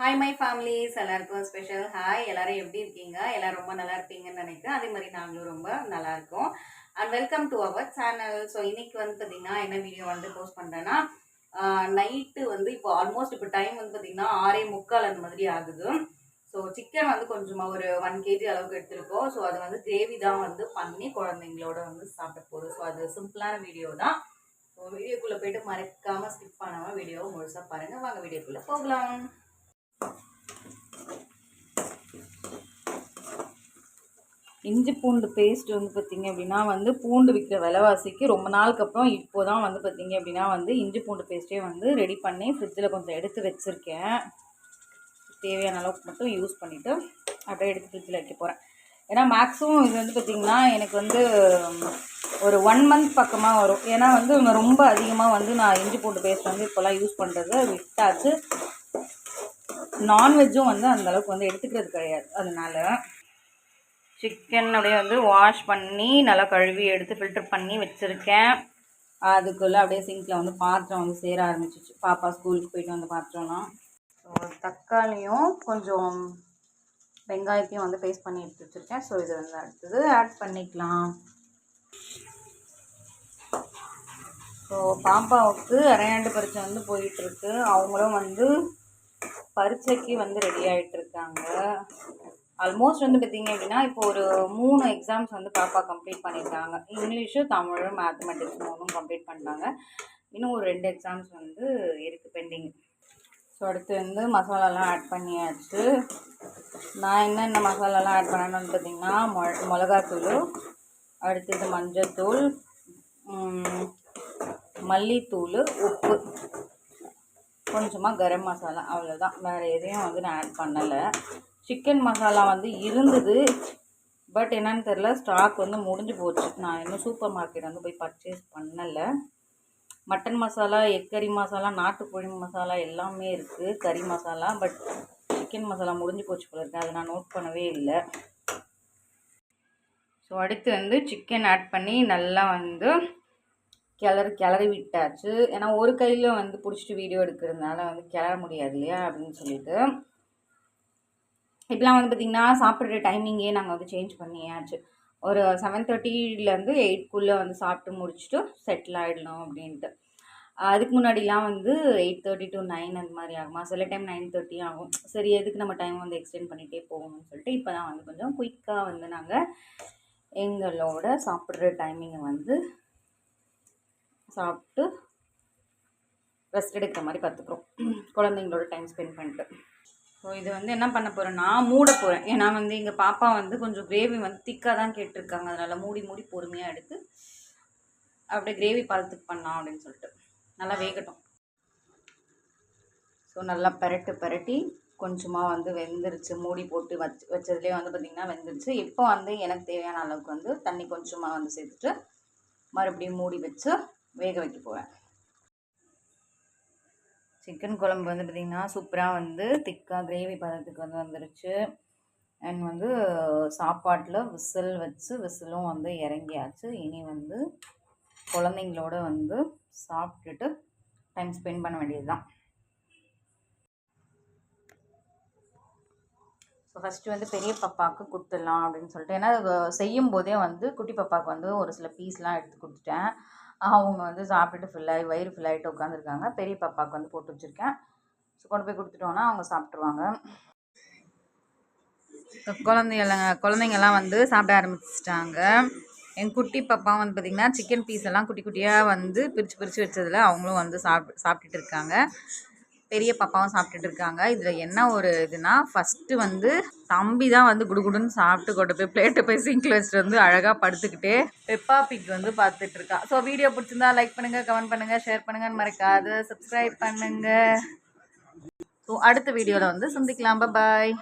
Hi my families எல்லாருக்கும் special hi எல்லாரும் எப்படி இருக்கீங்க? எல்லாரும் ரொம்ப நல்லா இருப்பீங்கன்னு நினைக்கிறேன். அதே மாதிரி நாங்களும் ரொம்ப நல்லா இருக்கோம். And welcome to our channel so இன்னைக்கு வந்து பார்த்தீங்கன்னா என்ன வீடியோ வந்து போஸ்ட் பண்ணுறேன்னா நைட்டு வந்து இப்போ ஆல்மோஸ்ட் இப்போ டைம் வந்து பார்த்தீங்கன்னா ஆறே முக்கால் அந்த மாதிரி ஆகுது. ஸோ சிக்கன் வந்து கொஞ்சமாக ஒரு ஒன் கேஜி அளவுக்கு எடுத்திருக்கோம். ஸோ அது வந்து கிரேவி தான் வந்து பண்ணி குழந்தைங்களோட வந்து சாப்பிட போகுது ஸோ அது சிம்பிளான வீடியோ தான். ஸோ வீடியோக்குள்ளே போயிட்டு மறக்காமல் ஸ்கிப் பண்ணாமல் வீடியோவை முழுசாக பாருங்கள் வாங்க வீடியோக்குள்ளே போகலாம். இஞ்சி பூண்டு பேஸ்ட் வந்து பார்த்திங்க அப்படின்னா வந்து பூண்டு விற்கிற விலைவாசிக்கு ரொம்ப நாளுக்கு அப்புறம் இப்போ தான் வந்து பார்த்திங்க அப்படின்னா வந்து இஞ்சி பூண்டு பேஸ்ட்டே வந்து ரெடி பண்ணி ஃப்ரிட்ஜில் கொஞ்சம் எடுத்து வச்சுருக்கேன். தேவையான அளவுக்கு மட்டும் யூஸ் பண்ணிவிட்டு அப்படியே எடுத்து ஃப்ரிட்ஜில் வைக்க போகிறேன் ஏன்னா மேக்ஸிமம் இது வந்து பார்த்திங்கன்னா எனக்கு வந்து ஒரு ஒன் மந்த் பக்கமாக வரும். ஏன்னா வந்து ரொம்ப அதிகமாக வந்து நான் இஞ்சி பூண்டு பேஸ்ட் வந்து இப்போல்லாம் யூஸ் பண்ணுறது விட்டாச்சு. நான்வெஜ்ஜும் வந்து அந்தளவுக்கு வந்து எடுத்துக்கிறது கிடையாது. அதனால் சிக்கன் அப்படியே வந்து வாஷ் பண்ணி நல்லா கழுவி எடுத்து ஃபில்டர் பண்ணி வச்சுருக்கேன். அதுக்குள்ளே அப்படியே சிங்கில் வந்து பாத்திரம் வந்து சேர ஆரம்பிச்சிச்சு. பாப்பா ஸ்கூலுக்கு போயிட்டு வந்து பாத்திரம்லாம். ஸோ தக்காளியும் கொஞ்சம் வெங்காயத்தையும் வந்து பேஸ்ட் பண்ணி எடுத்து வச்சுருக்கேன். ஸோ இது வந்து அடுத்தது ஆட் பண்ணிக்கலாம். ஸோ பாப்பாவுக்கு அரையாண்டு பரீட்சை வந்து போயிட்டுருக்கு அவங்களும் வந்து பரீட்சைக்கு வந்து ரெடி ஆகிட்டு இருக்காங்க. ஆல்மோஸ்ட் வந்து பார்த்தீங்க அப்படின்னா இப்போ ஒரு மூணு எக்ஸாம்ஸ் வந்து பாப்பா கம்ப்ளீட் பண்ணியிருக்காங்க இங்கிலீஷு தமிழும் மேத்தமெட்டிக்ஸ் மூணும் கம்ப்ளீட் பண்ணிட்டாங்க இன்னும் ஒரு ரெண்டு எக்ஸாம்ஸ் வந்து இருக்குது பெண்டிங் ஸோ அடுத்து வந்து மசாலாலாம் ஆட் பண்ணியாச்சு. நான் என்னென்ன மசாலாலாம் ஆட் பண்ணணும்னு பார்த்தீங்கன்னா மொ மிளகாத்தூள் அடுத்தது மஞ்சத்தூள் மல்லித்தூள் உப்பு. கொஞ்சமாக கரம் மசாலா அவ்வளோதான் வேறு எதையும் வந்து நான் ஆட் பண்ணலை. சிக்கன் மசாலா வந்து இருந்தது. பட் என்னன்னு தெரில ஸ்டாக் வந்து முடிஞ்சு போச்சு. நான் இன்னும் சூப்பர் மார்க்கெட் வந்து போய் பர்ச்சேஸ் பண்ணலை. மட்டன் மசாலா எக் கறி மசாலா நாட்டுக்கோழி மசாலா எல்லாமே இருக்குது கறி மசாலா பட் சிக்கன் மசாலா முடிஞ்சு போச்சு போல இருக்குது அதை நான் நோட் பண்ணவே இல்லை. ஸோ அடுத்து வந்து சிக்கன் ஆட் பண்ணி நல்லா வந்து கிளறி கிளறி விட்டாச்சு. ஏன்னா ஒரு கையில் வந்து பிடிச்சிட்டு வீடியோ எடுக்கிறதுனால வந்து கிளற முடியாது இல்லையா? அப்படின்னு சொல்லிட்டு. இப்போலாம் வந்து பார்த்திங்கன்னா சாப்பிட்ற டைமிங்கே நாங்கள் வந்து சேஞ்ச் பண்ணியாச்சு. ஒரு செவன் தேர்ட்டிலேருந்து எயிட்குள்ளே வந்து சாப்பிட்டு முடிச்சுட்டு செட்டில் ஆகிடணும் அப்படின்ட்டு. அதுக்கு முன்னாடிலாம் வந்து எயிட் தேர்ட்டி டு நைன் அந்த மாதிரி ஆகுமா? சில டைம் நைன் தேர்ட்டி ஆகும். சரி எதுக்கு நம்ம டைம் வந்து எக்ஸ்டெண்ட் பண்ணிகிட்டே போகணும்னு சொல்லிட்டு இப்போ தான் வந்து கொஞ்சம் குயிக்காக வந்து நாங்கள் எங்களோட சாப்பிட்ற டைமிங்கை வந்து சாப்பிட்டு ரெஸ்ட் எடுக்கிற மாதிரி கற்றுக்குறோம் குழந்தைங்களோட டைம் ஸ்பெண்ட் பண்ணிட்டு. ஸோ இது வந்து என்ன பண்ண போகிறேன்னா மூட போகிறேன் ஏன்னா வந்து எங்கள் பாப்பா வந்து கொஞ்சம் கிரேவி வந்து திக்காக தான் கேட்டிருக்காங்க. அதனால் மூடி மூடி பொறுமையாக எடுத்து அப்படியே கிரேவி பதத்துக்கு பண்ணலாம் அப்படின்னு சொல்லிட்டு. நல்லா வேகட்டும். ஸோ நல்லா பரட்டு பரட்டி கொஞ்சமாக வந்து வெந்துருச்சு. மூடி போட்டு வச்சு வச்சதுலேயே வந்து பார்த்திங்கன்னா வெந்துருச்சு. இப்போ வந்து எனக்கு தேவையான அளவுக்கு வந்து தண்ணி கொஞ்சமாக வந்து சேர்த்துட்டு மறுபடியும் மூடி வச்சு வேக வைக்க போவேன் சிக்கன் குழம்பு வந்து பார்த்திங்கன்னா சூப்பராக வந்து திக்காக கிரேவி பதத்துக்கு வந்து வந்துருச்சு. அண்ட் வந்து சாப்பாட்டில் விசில் வச்சு விசிலும் வந்து இறங்கியாச்சு. இனி வந்து குழந்தைங்களோட வந்து சாப்பிட்டுட்டு டைம் ஸ்பெண்ட் பண்ண வேண்டியது தான் ஸோ ஃபஸ்ட்டு வந்து பெரிய பாப்பாவுக்கு கொடுத்துடலாம் அப்படின்னு சொல்லிட்டு. ஏன்னா செய்யும் போதே வந்து குட்டி பாப்பாவுக்கு வந்து ஒரு சில பீஸ்லாம் எடுத்து கொடுத்துட்டேன். அவங்க வந்து சாப்பிட்டுட்டு ஃபுல்லாகி வயிறு ஃபுல்லாகிட்டு உட்காந்துருக்காங்க பெரிய பாப்பாவுக்கு வந்து போட்டு வச்சுருக்கேன். ஸோ கொண்டு போய் கொடுத்துட்டோன்னா அவங்க சாப்பிட்ருவாங்க குழந்தைங்க குழந்தைங்கெல்லாம் வந்து சாப்பிட ஆரம்பிச்சிட்டாங்க. என் குட்டி பாப்பா வந்து பார்த்திங்கன்னா சிக்கன் பீஸ் எல்லாம் குட்டி குட்டியாக வந்து பிரித்து பிரித்து வச்சதில் அவங்களும் வந்து சாப்பிட்டு சாப்பிட்டுட்டு இருக்காங்க. பெரிய பாப்பாவும் சாப்பிட்டுட்டு இருக்காங்க. இதில் என்ன ஒரு இதுனா ஃபஸ்ட்டு வந்து தம்பி தான் வந்து குடுகுடுன்னு சாப்பிட்டு கொண்டு போய் பிளேட்டை போய் சிங்கில் வச்சுட்டு வந்து அழகாக படுத்துக்கிட்டே பெப்பா பிக் வந்து பார்த்துட்டு இருக்கா. ஸோ வீடியோ பிடிச்சிருந்தா லைக் பண்ணுங்கள் கமெண்ட் பண்ணுங்கள் ஷேர் பண்ணுங்கன்னு மறக்காது. சப்ஸ்கிரைப் பண்ணுங்கள் ஸோ அடுத்த வீடியோவில் வந்து சந்திக்கலாம். பாய்